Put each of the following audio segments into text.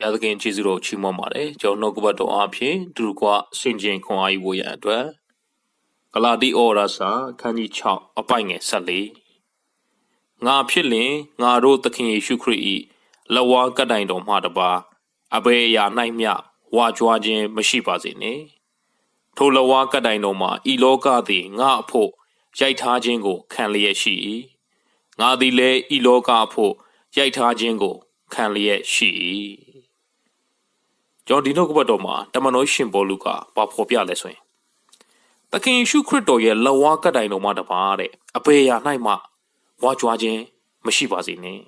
ဘုရားသခင်ကျေးဇူးတော်ချီးမွမ်းပါတယ်ကျွန်တော်နှုတ်ကပတ်တော်အားဖြင့်သူတို့ကစင်ကြင်ခွန်အားယူဖို့ရန်အတွက်ဂလာတိဩရာစာခန်းကြီး6အပိုင်ငယ်14ငါဖြစ်လင်ငါတို့သခင်ယေရှုခရစ်၏လဝါကတိုင်တော်မှတပါအဘေအရာ၌မျှဝါကြွားခြင်းမရှိပါစေနှင့်ထိုလဝါကတိုင်တော်မှာဤလောကသည်ငါအဖို့ရိုက်ထားခြင်းကိုခံလျက်ရှိ၏ငါသည်လည်းဤလောကအဖို့ရိုက်ထားခြင်းကိုခံလျက်ရှိ၏ ကျွန်တော်ဒီနှုတ်ကပတ်တော်မှာတမန်တော်ရှင်ဘောလူကဘာဖော်ပြလဲဆိုရင်သခင်ယေရှုခရစ်တော်ရဲ့လဝါကတိုင်တော်မှာတပါတဲ့အပေရာ၌မှဝါကြွားခြင်းမရှိပါစေနဲ့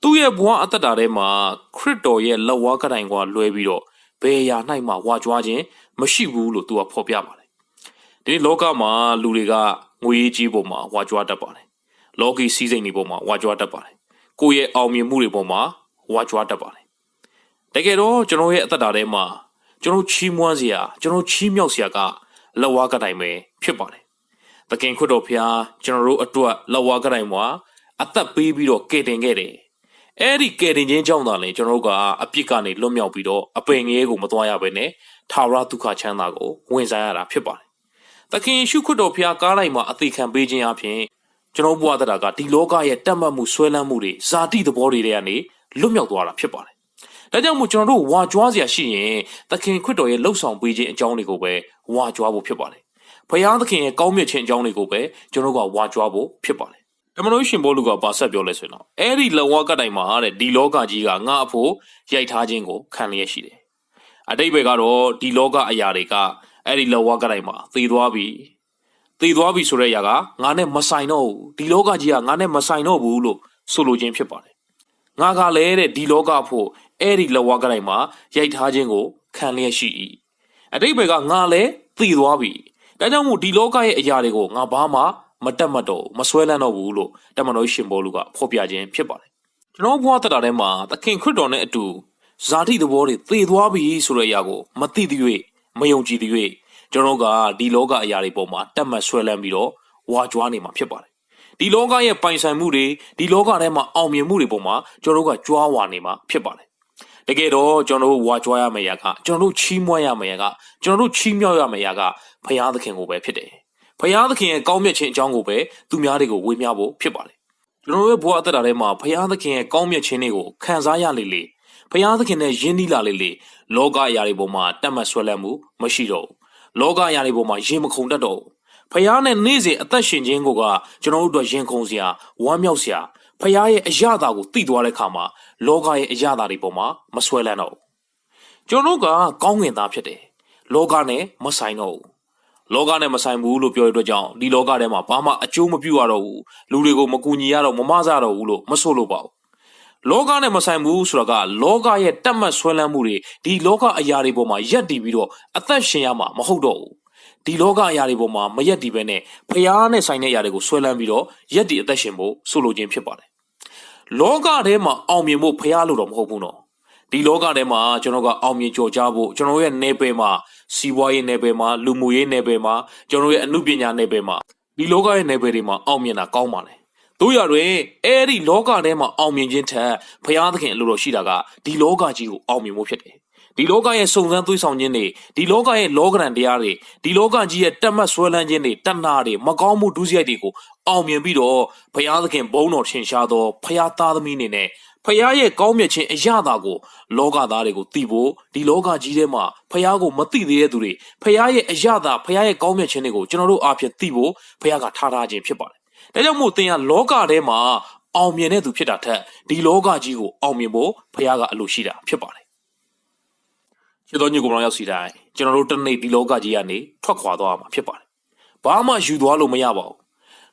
သူ့ရဲ့ဘဝအသက်တာထဲမှာခရစ်တော်ရဲ့လဝါကတိုင်ကလွဲပြီးတော့ဘယ်ရာ၌မှဝါကြွားခြင်းမရှိဘူးလို့သူကဖော်ပြပါတယ်ဒီလောကမှာလူတွေကငွေကြီးပုံမှာဝါကြွားတတ်ပါတယ်လောကီစည်းစိမ်တွေပုံမှာဝါကြွားတတ်ပါတယ်ကိုယ့်ရဲ့အောင်မြင်မှုတွေပုံမှာဝါကြွားတတ်ပါတယ် တကယ်တော့ကျွန်တော်ရဲ့အသက်တာထဲမှာကျွန်တော်ချီးမွမ်းစရာကျွန်တော်ချီးမြှောက်စရာကလက်ဝါးကတိုင်ပဲဖြစ်ပါတယ်။သခင်ခွတ်တော်ဖျားကျွန်တော်တို့အတွက်လက်ဝါးကတိုင်မှာအသက်ပေးပြီးတော့ကယ်တင်ခဲ့တယ်။အဲ့ဒီကယ်တင်ခြင်းကြောင့်သာလေကျွန်တော်တို့ကအပြစ်ကနေလွတ်မြောက်ပြီးတော့အပင်ငယ်ကိုမသွားရဘဲနဲ့ထာဝရဒုက္ခချမ်းသာကိုဝင်စားရတာဖြစ်ပါတယ်။သခင်ယေရှုခွတ်တော်ဖျားကားလိုက်မှာအသေးခံပေးခြင်းအပြင်ကျွန်တော်ဘုရားတတာကဒီလောကရဲ့တတ်မှတ်မှုဆွဲလန်းမှုတွေဇာတိသဘောတွေတွေကနေလွတ်မြောက်သွားတာဖြစ်ပါတယ်။ ဒါကြောင့်မို့ကျွန်တော်တို့ဝါကြွားစရာရှိရင်သခင်ခွတ်တော်ရဲ့လှုပ်ဆောင်ပေးခြင်းအကြောင်းတွေကိုပဲဝါကြွားဖို့ဖြစ်ပါတယ်။ဖယားသခင်ရဲ့ကောင်းမြတ်ခြင်းအကြောင်းတွေကိုပဲကျွန်တော်တို့ကဝါကြွားဖို့ဖြစ်ပါတယ်။တမန်တော်ရှင်ဘောလူကပါဆက်ပြောလဲဆိုရင်တော့အဲ့ဒီလောကတိုင်မှာတဲ့ဒီလောကကြီးကငါအဖို့ရိုက်ထားခြင်းကိုခံလျက်ရှိတယ်။အတိတ်ဘယ်ကတော့ဒီလောကအရာတွေကအဲ့ဒီလောကတိုင်မှာသေသွားပြီ။သေသွားပြီဆိုတဲ့အရာကငါနဲ့မဆိုင်တော့ဘူး။ဒီလောကကြီးကငါနဲ့မဆိုင်တော့ဘူးလို့ဆိုလိုခြင်းဖြစ်ပါတယ်။ငါကလည်းတဲ့ဒီလောကဖို့ အဲ့ဒီလောကတိုင်မှာရိုက်ထားခြင်းကိုခံလျက်ရှိ၏။အတိတ်ဘယ်ကငါလည်းသေသွားပြီ။ဒါကြောင့်မို့ဒီလောကရဲ့အရာတွေကိုငါဘာမှမတက်မတော့မဆွဲလန်းတော့ဘူးလို့တမန်တော်ရှင်ဘောလူကဖော်ပြခြင်းဖြစ်ပါတယ်။ကျွန်တော်ဘဝတတာထဲမှာသခင်ခရစ်တော်နဲ့အတူဇာတိသဘောတွေသေသွားပြီဆိုတဲ့အရာကိုမသိသေး၍မယုံကြည်သေး၍ကျွန်တော်ကဒီလောကအရာတွေပေါ်မှာတက်မှတ်ဆွဲလန်းပြီးတော့ဝါကြွားနေမှာဖြစ်ပါတယ်။ဒီလောကရဲ့ပိုင်ဆိုင်မှုတွေဒီလောကထဲမှာအောင်မြင်မှုတွေပေါ်မှာကျွန်တော်တို့ကကြွားဝါနေမှာဖြစ်ပါတယ်။ တကယ်တော့ကျွန်တော်တို့ဝါကြွားရမယ့်ရာကကျွန်တော်တို့ချီးမွမ်းရမယ့်ရာကကျွန်တော်တို့ချီးမြှောက်ရမယ့်ရာကဖရာသခင်ကိုပဲဖြစ်တယ်။ဖရာသခင်ရဲ့ကောင်းမြတ်ခြင်းအကြောင်းကိုပဲသူများတွေကိုဝေမျှဖို့ဖြစ်ပါတယ်။ကျွန်တော်တို့ရဲ့ဘဝအသက်တာထဲမှာဖရာသခင်ရဲ့ကောင်းမြတ်ခြင်းတွေကိုခံစားရလေလေဖရာသခင်နဲ့ယဉ်နီးလာလေလေလောကအရာတွေပေါ်မှာတက်မှတ်ဆွဲလန်းမှုမရှိတော့ဘူး။လောကအရာတွေပေါ်မှာရင်မခုန်တတ်တော့ဘူး။ဖယားနဲ့နေ့စဉ်အသက်ရှင်ခြင်းကိုကကျွန်တော်တို့အတွက်ရင်ခုန်စရာဝမ်းမြောက်စရာ ဖယားရဲ့အရာသာကိုသိသွားတဲ့အခါမှာလောကရဲ့အရာသာတွေပေါ်မှာမဆွဲလန်းတော့ဘူးကျွန်တော်တို့ကကောင်းငင်သားဖြစ်တယ်လောကနဲ့မဆိုင်တော့ဘူးလောကနဲ့မဆိုင်ဘူးလို့ပြောရတဲ့အတွက်ကြောင့်ဒီလောကထဲမှာဘာမှအကျိုးမပြုရတော့ဘူးလူတွေကိုမကူညီရတော့မမဆရတော့ဘူးလို့မဆိုလို့ပါဘူးလောကနဲ့မဆိုင်ဘူးဆိုတော့ကလောကရဲ့တက်မှတ်ဆွဲလန်းမှုတွေဒီလောကအရာတွေပေါ်မှာယက်တည်ပြီးတော့အသက်ရှင်ရမှာမဟုတ်တော့ဘူး ဒီလောကအရာတွေပေါ်မှာမရက်တည်ပဲနဲ့ဖျားနဲ့ဆိုင်တဲ့အရာတွေကိုဆွဲလန်းပြီးတော့ရက်တည်အသက်ရှင်ဖို့ဆိုလိုခြင်းဖြစ်ပါတယ်လောကထဲမှာအောင်မြင်ဖို့ဖျားလို့တော့မဟုတ်ဘူးနော်ဒီလောကထဲမှာကျွန်တော်ကအောင်မြင်ကြော်ကြားဖို့ကျွန်တော်ရဲ့နယ်ပယ်မှာစီးပွားရေးနယ်ပယ်မှာလူမှုရေးနယ်ပယ်မှာကျွန်တော်ရဲ့အမှုပညာနယ်ပယ်မှာဒီလောကရဲ့နယ်ပယ်တွေမှာအောင်မြင်တာကောင်းပါလေ တို့ရတွင်အဲ့ဒီလောကထဲမှာအောင်မြင်ခြင်းထက်ဘုရားသခင်အလိုတော်ရှိတာကဒီလောကကြီးကိုအောင်မြင်ဖို့ဖြစ်တယ်ဒီလောကရဲ့စုံစမ်းသွေးဆောင်ခြင်းတွေဒီလောကရဲ့လောကရန်တရားတွေဒီလောကကြီးရဲ့တက်မှတ်ဆွဲလန်းခြင်းတွေတဏှာတွေမကောင်းမှုဒုစရိုက်တွေကိုအောင်မြင်ပြီးတော့ဘုရားသခင်ဘုန်းတော်ထင်ရှားသောဘုရားသားသမီးအနေနဲ့ဖះရဲ့ကောင်းမြတ်ခြင်းအရာတာကိုလောကသားတွေကိုသိဖို့ဒီလောကကြီးထဲမှာဖះကိုမသိသေးတဲ့သူတွေဖះရဲ့အရာတာဖះရဲ့ကောင်းမြတ်ခြင်းတွေကိုကျွန်တော်တို့အားဖြင့်သိဖို့ဖះကထားထားခြင်းဖြစ်ပါတယ်။ ဒါကြောင့်မို့သင်ကလောကထဲမှာအောင်မြင်တဲ့သူဖြစ်တာထက်ဒီလောကကြီးကိုအောင်မြင်ဖို့ဖះကအလိုရှိတာဖြစ်ပါတယ်။ခြေတော်ညကိုမတော်ရောက်စီတိုင်းကျွန်တော်တို့တနေ့ဒီလောကကြီးကနေထွက်ခွာသွားမှာဖြစ်ပါတယ်။ဘာမှယူသွားလို့မရပါဘူး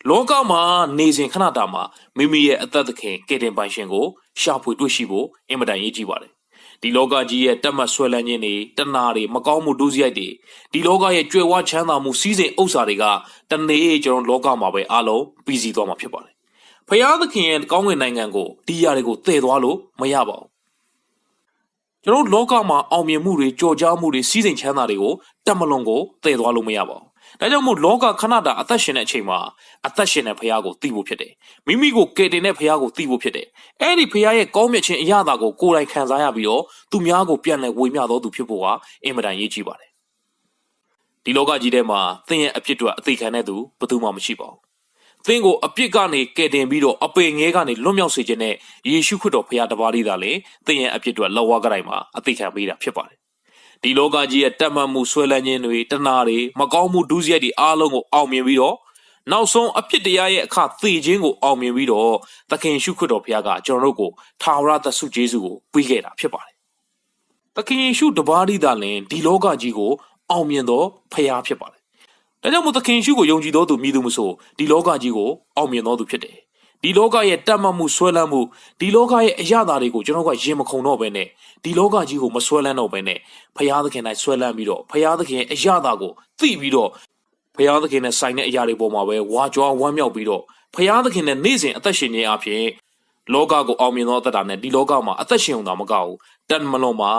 လောကမှာနေစဉ်ခဏတာမှာမိမိရဲ့အသက်သခင်ကယ်တင်ပိုင်ရှင်ကိုရှာဖွေတွေ့ရှိဖို့အင်မတန်ရေးကြီးပါတယ်။ ဒီလောကကြီးရဲ့တက်မှတ်ဆွဲလန်းခြင်းတွေတဏှာတွေမကောင်းမှုဒုစရိုက်တွေဒီလောကရဲ့ကြွယ်ဝချမ်းသာမှုစီးစိမ်ဥစ္စာတွေကတနေ့ကျွန်တော်လောကမှာပဲအလုံးပြီးစီးသွားမှာဖြစ်ပါတယ်။ဖယားသခင်ရဲ့ကောင်းကင်နိုင်ငံကိုဒီຢာတွေကိုတည်သွားလို့မရပါဘူး။ကျွန်တော်လောကမှာအောင်မြင်မှုတွေကြော်ကြားမှုတွေစီးစိမ်ချမ်းသာတွေကိုတက်မလွန်ကိုတည်သွားလို့မရပါဘူး။ ဒါကြောင့်မို့လောကခဏတာအသက်ရှင်တဲ့အချိန်မှာအသက်ရှင်တဲ့ဖရားကိုသိဖို့ဖြစ်တယ်မိမိကိုကယ်တင်တဲ့ဖရားကိုသိဖို့ဖြစ်တယ်အဲ့ဒီဖရားရဲ့ကောင်းမြတ်ခြင်းအရာတာကိုကိုယ်တိုင်ခံစားရပြီးတော့သူများကိုပြန်လည်ဝေမျှတော်သူဖြစ်ဖို့ဟာအင်မတန်ရေးကြီးပါတယ်ဒီလောကကြီးထဲမှာသင်ရဲ့အဖြစ်တွေအသေးခံတဲ့သူဘယ်သူမှမရှိပါဘူးသင်ကိုအပြစ်ကနေကယ်တင်ပြီးတော့အပေငဲကနေလွတ်မြောက်စေခြင်းနဲ့ယေရှုခရစ်တော်ဖခင်တပါးလေးသာလေသင်ရဲ့အပြစ်တွေလောက်ဝါကတိုင်းမှာအသေးခံပေးတာဖြစ်ပါတယ် ဒီလောကကြီးရဲ့တတ်မှတ်မှုဆွဲလန်းခြင်းတွေတဏှာတွေမကောင်းမှုဒုစရိုက်တွေအားလုံးကိုအောင်မြင်ပြီးတော့နောက်ဆုံးအဖြစ်တရားရဲ့အခသေခြင်းကိုအောင်မြင်ပြီးတော့သခင်ယေရှုခရစ်တော်ဖခင်ကကျွန်တော်တို့ကိုထာဝရသက်ဆုကျေးဇူးကိုပေးခဲ့တာဖြစ်ပါတယ်သခင်ယေရှုတပါးလေးသာလင်ဒီလောကကြီးကိုအောင်မြင်တော်ဖခင်ဖြစ်ပါတယ်ဒါကြောင့်မို့သခင်ယေရှုကိုယုံကြည်တော်သူမြည်သူမဆိုဒီလောကကြီးကိုအောင်မြင်တော်သူဖြစ်တယ် ဒီလောကရဲ့တတ်မှတ်မှုဆွဲလန်းမှုဒီလောကရဲ့အရာသာတွေကိုကျွန်တော်ကရင်မခုန်တော့ဘဲနဲ့ဒီလောကကြီးကိုမဆွဲလန်းတော့ဘဲနဲ့ဖရာသခင်၌ဆွဲလန်းပြီးတော့ဖရာသခင်ရဲ့အရာသာကိုသိပြီးတော့ဖရာသခင်နဲ့ဆိုင်တဲ့အရာတွေပေါ်မှာပဲဝါကြွားဝမ်းမြောက်ပြီးတော့ဖရာသခင်နဲ့နေ့စဉ်အသက်ရှင်နေအဖြစ်လောကကိုအောင်မြင်သောအသက်တာနဲ့ဒီလောကမှာအသက်ရှင်ုံသာမကဘူးတန်မလွန်မှာ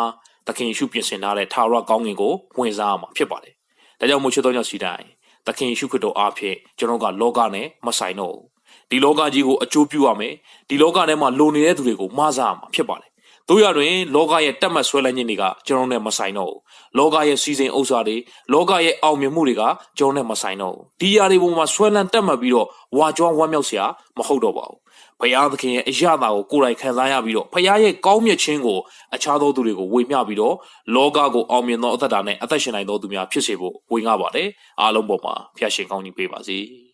သခင်ယေရှုပြင်ဆင်ထားတဲ့ထာဝရကောင်းကင်ကိုဝင်စားရမှာဖြစ်ပါတယ်ဒါကြောင့်မို့ချစ်တော်ကြောင့်စီတိုင်းသခင်ယေရှုခရစ်တော်အားဖြင့်ကျွန်တော်ကလောကနဲ့မဆိုင်တော့ဘူး ဒီလောကကြီးကိုအကျိုးပြုရမယ်ဒီလောကထဲမှာလုံနေတဲ့သူတွေကိုမဆားရမှာဖြစ်ပါတယ်တို့ရတွင်လောကရဲ့တက်မှတ်ဆွဲလန်းခြင်းတွေကကျွန်တော်နဲ့မဆိုင်တော့ဘူးလောကရဲ့စီစဉ်ဥစ္စာတွေလောကရဲ့အောင်မြင်မှုတွေကကျွန်တော်နဲ့မဆိုင်တော့ဘူးဒီຢာတွေပေါ်မှာဆွဲလန်းတက်မှတ်ပြီးတော့ဝါကြွားဝမ်းမြောက်စရာမဟုတ်တော့ပါဘူးဘုရားသခင်ရဲ့အရာတာကိုကိုယ်တိုင်ခံစားရပြီးတော့ဘုရားရဲ့ကောင်းမြတ်ခြင်းကိုအခြားသောသူတွေကိုဝေမျှပြီးတော့လောကကိုအောင်မြင်သောအသက်တာနဲ့အသက်ရှင်နိုင်သောသူများဖြစ်စေဖို့ဝေငှပါတယ်အားလုံးပေါ်မှာဖျားရှင်ကောင်းကြီးပေးပါစေ။